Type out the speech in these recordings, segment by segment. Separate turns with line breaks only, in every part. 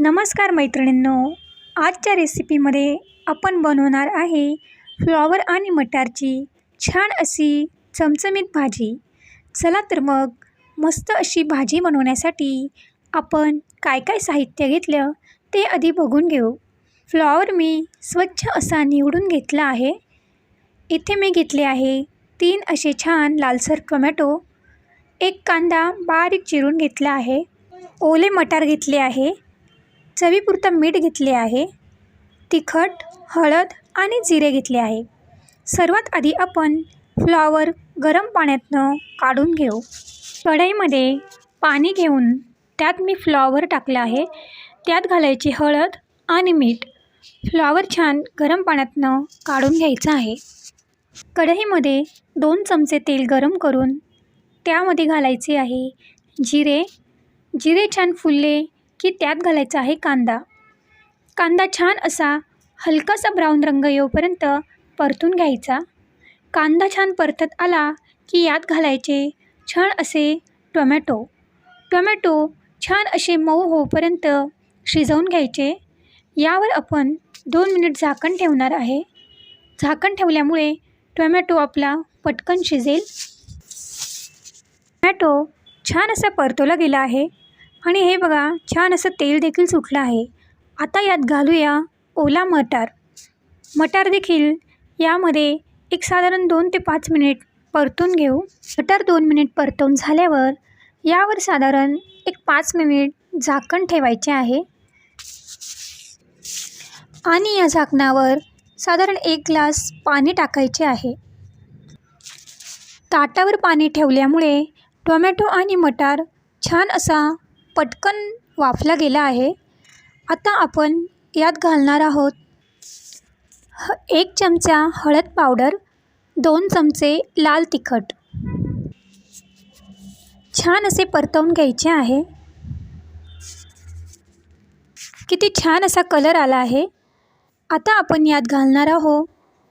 नमस्कार मैत्रिणींनो आजच्या रेसिपीमध्ये आपण बनवणार आहे फ्लॉवर आणि मटारची छान अशी चमचमीत भाजी. चला तर मग मस्त अशी भाजी बनवण्यासाठी आपण काय काय साहित्य घेतलं ते आधी बघून घेऊ. फ्लॉवर मी स्वच्छ असा निवडून घेतला आहे. इथे मी घेतले आहे तीन असे छान लालसर टोमॅटो एक कांदा बारीक चिरून घेतला आहे ओले मटार घेतले आहे चवीपुरतं मीठ घेतले आहे. तिखट हळद आणि जिरे घेतले आहे. सर्वात आधी आपण फ्लॉवर गरम पाण्यातनं काढून घेऊ. कढईमध्ये पाणी घेऊन त्यात मी फ्लॉवर टाकलं आहे. त्यात घालायची हळद आणि मीठ. फ्लॉवर छान गरम पाण्यातनं काढून घ्यायचं आहे. कढईमध्ये दोन चमचे तेल गरम करून त्यामध्ये घालायचे आहे जिरे. जिरे छान फुलले की त्यात घालायचा आहे कांदा. कांदा छान असा हलकासा ब्राऊन रंग येऊपर्यंत परतून घ्यायचा. कांदा छान परतत आला की यात घालायचे छान असे टोमॅटो. टोमॅटो छान असे मऊ होऊपर्यंत शिजवून घ्यायचे. यावर आपण दोन मिनिट झाकण ठेवणार आहे. झाकण ठेवल्यामुळे टोमॅटो आपला पटकन शिजेल. टोमॅटो छान असा परतवला गेला आहे. आणि हे बघा छान असं तेल देखील सुटलं आहे. आता यात घालूया ओला मटार. मटार देखील यामध्ये एक साधारण दोन ते पाच मिनिट परतून घेऊ. मटार दोन मिनिट परतून झाल्यावर यावर साधारण एक पाच मिनिट झाकण ठेवायचे आहे. आणि या झाकणावर साधारण एक ग्लास पाणी टाकायचे आहे. ताटावर पाणी ठेवल्यामुळे टोमॅटो आणि मटार छान असा पटकन वाफला गेला आहे. आता आपण यात घालणार आहोत ह एक चमचा हळद पावडर दोन चमचे लाल तिखट. छान असे परतवून घ्यायचे आहे. किती छान असा कलर आला आहे. आता आपण यात घालणार आहो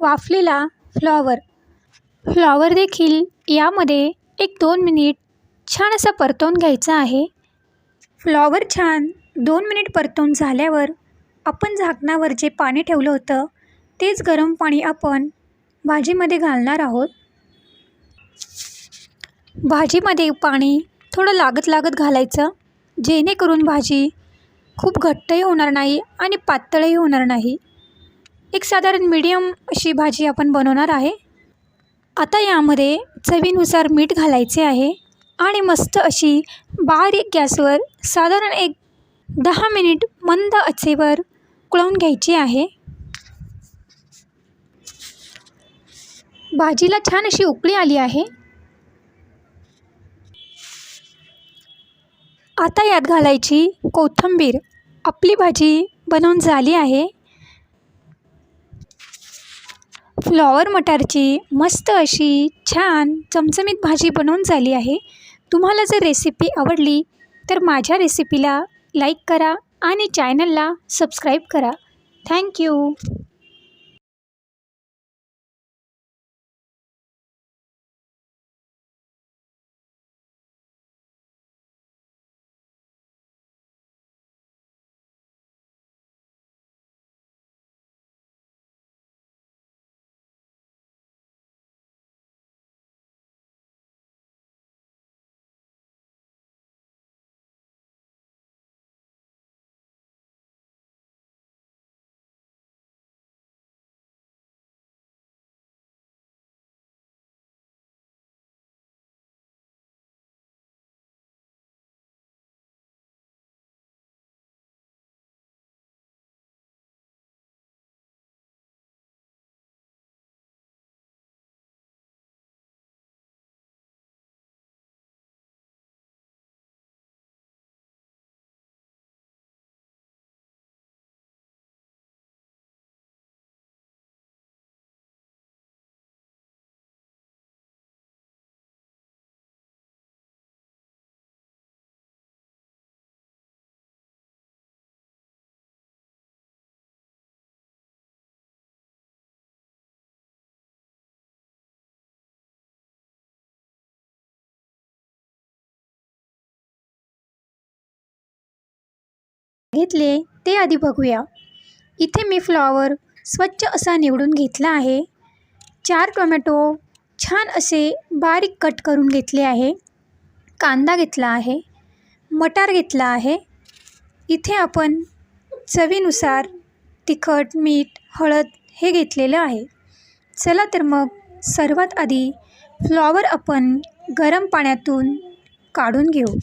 वाफलेला फ्लॉवर. फ्लॉवर देखील यामध्ये एक दोन मिनिट छान असा परतवून घ्यायचा आहे. फ्लॉवर छान दोन मिनिट परतून झाल्यावर आपण झाकणावर जे पाणी ठेवलं होतं तेच गरम पाणी आपण भाजीमध्ये घालणार आहोत. भाजीमध्ये पाणी थोडं लागत लागत घालायचं जेणेकरून भाजी खूप घट्टही होणार नाही आणि पातळही होणार नाही. एक साधारण मीडियम अशी भाजी आपण बनवणार आहे. आता यामध्ये चवीनुसार मीठ घालायचे आहे. आणि मस्त अशी बारीक गॅसवर साधारण एक दहा मिनिट मंद आचेवर उकळवून घ्यायची आहे. भाजीला छान अशी उकळी आली आहे. आता यात घालायची कोथिंबीर. आपली भाजी बनवून झाली आहे. फ्लॉवर मटारची मस्त अशी छान चमचमीत भाजी बनवून झाली आहे. तुम्हाला जर रेसिपी आवडली तर माझ्या रेसिपीला लाईक करा आणि चॅनलला सबस्क्राईब करा. थँक्यू घेतले ते आधी बघूया. इथे मी फ्लॉवर स्वच्छ असा निवडून घेतला आहे. चार टोमॅटो छान असे बारीक कट करून घेतले आहे. कांदा घेतला आहे. मटार घेतला आहे. इथे आपण चवीनुसार तिखट मीठ हळद हे घेतलेलं आहे. चला तर मग सर्वात आधी फ्लॉवर आपण गरम पाण्यातून काढून घेऊ.